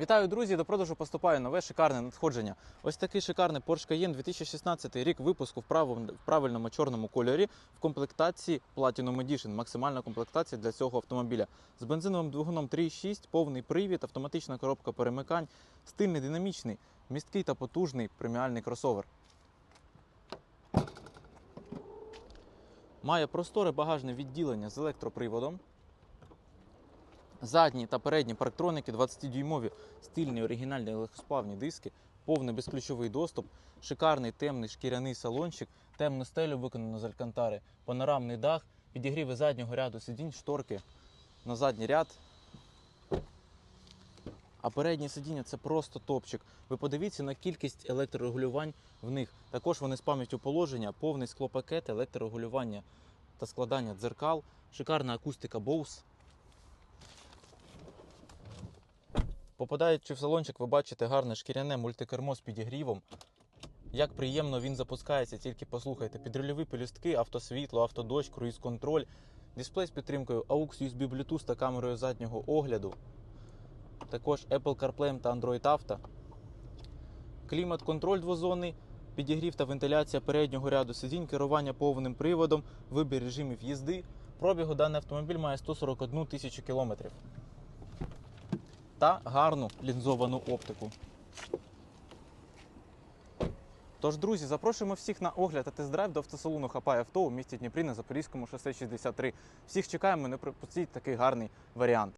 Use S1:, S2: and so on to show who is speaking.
S1: Вітаю, друзі! До продажу поступає нове шикарне надходження. Ось такий шикарний Porsche Cayenne 2016 рік випуску в в правильному чорному кольорі в комплектації Platinum Edition. Максимальна комплектація для цього автомобіля. З бензиновим двигуном 3.6, повний привід, автоматична коробка перемикань, стильний, динамічний, місткий та потужний преміальний кросовер. Має просторе багажне відділення з електроприводом. Задні та передні парктроники, 20-дюймові стильні оригінальні легкосплавні диски, повний безключовий доступ, шикарний темний шкіряний салончик, темну стелю виконано з алькантари, панорамний дах, підігріви заднього ряду сидінь, шторки на задній ряд. А передні сидіння це просто топчик. Ви подивіться на кількість електрорегулювань в них. Також вони з пам'яттю положення, повний склопакет, електрорегулювання та складання дзеркал, шикарна акустика Bose. Попадаючи в салончик, ви бачите гарне шкіряне мультикермо з підігрівом. Як приємно він запускається, тільки послухайте. Підрульові пелюстки, автосвітло, автодощ, круїз-контроль, дисплей з підтримкою AUX, USB Bluetooth та камерою заднього огляду. Також Apple CarPlay та Android Auto. Клімат-контроль двозонний, підігрів та вентиляція переднього ряду сидінь, керування повним приводом, вибір режимів їзди. Пробігу даний автомобіль має 141 тисячу кілометрів та гарну лінзовану оптику. Тож, друзі, запрошуємо всіх на огляд та тест-драйв до автосалону Хапай Авто у місті Дніпрі на Запорізькому шосе 63. Всіх чекаємо, не пропустіть такий гарний варіант.